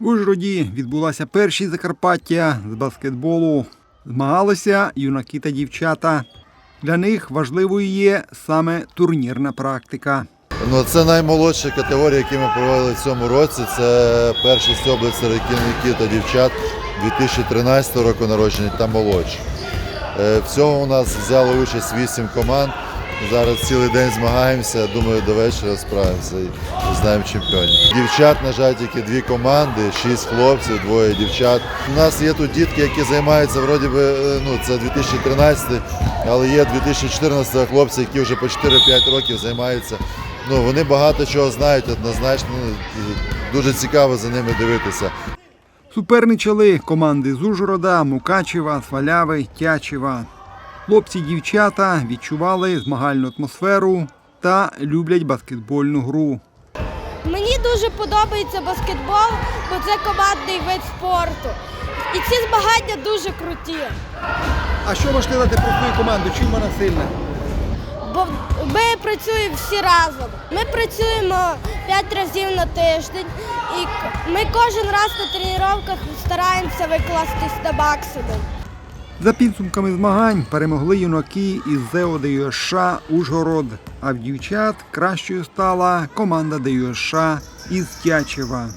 В Ужгороді відбулася першість Закарпаття з баскетболу. Змагалися юнаки та дівчата. Для них важливою є саме турнірна практика. Ну, це наймолодша категорія, яку ми провели в цьому році. Це першість область серед та дівчат 2013 року народження та молодші. Е, Всього у нас взяли участь 8 команд. Зараз цілий день змагаємося. Думаю, до вечора справимося і знаємо чемпіонів. Дівчат, на жаль, тільки дві команди, шість хлопців, двоє дівчат. У нас є тут дітки, які займаються, вроді би, е, ну це 2013, але є 2014 хлопці, які вже по 4-5 років займаються. Ну, вони багато чого знають, однозначно. Ну, Дуже цікаво за ними дивитися. Суперничали команди з Ужгорода, Мукачева, Сваляви, Тячева. Хлопці дівчата відчували змагальну атмосферу та люблять баскетбольну гру. Мені дуже подобається баскетбол, бо це командний вид спорту. І ці змагання дуже круті. А що можеш сказати про свою команду? Чим вона сильна? Бо ми працюємо всі разом. Ми працюємо 5 разів на тиждень, і ми кожен раз на тренуваннях стараємося викластись на максимум. За підсумками змагань перемогли юнаки із ЗЕО ДЮСШ Ужгород, а в дівчат кращою стала команда ДЮСШ із Тячева.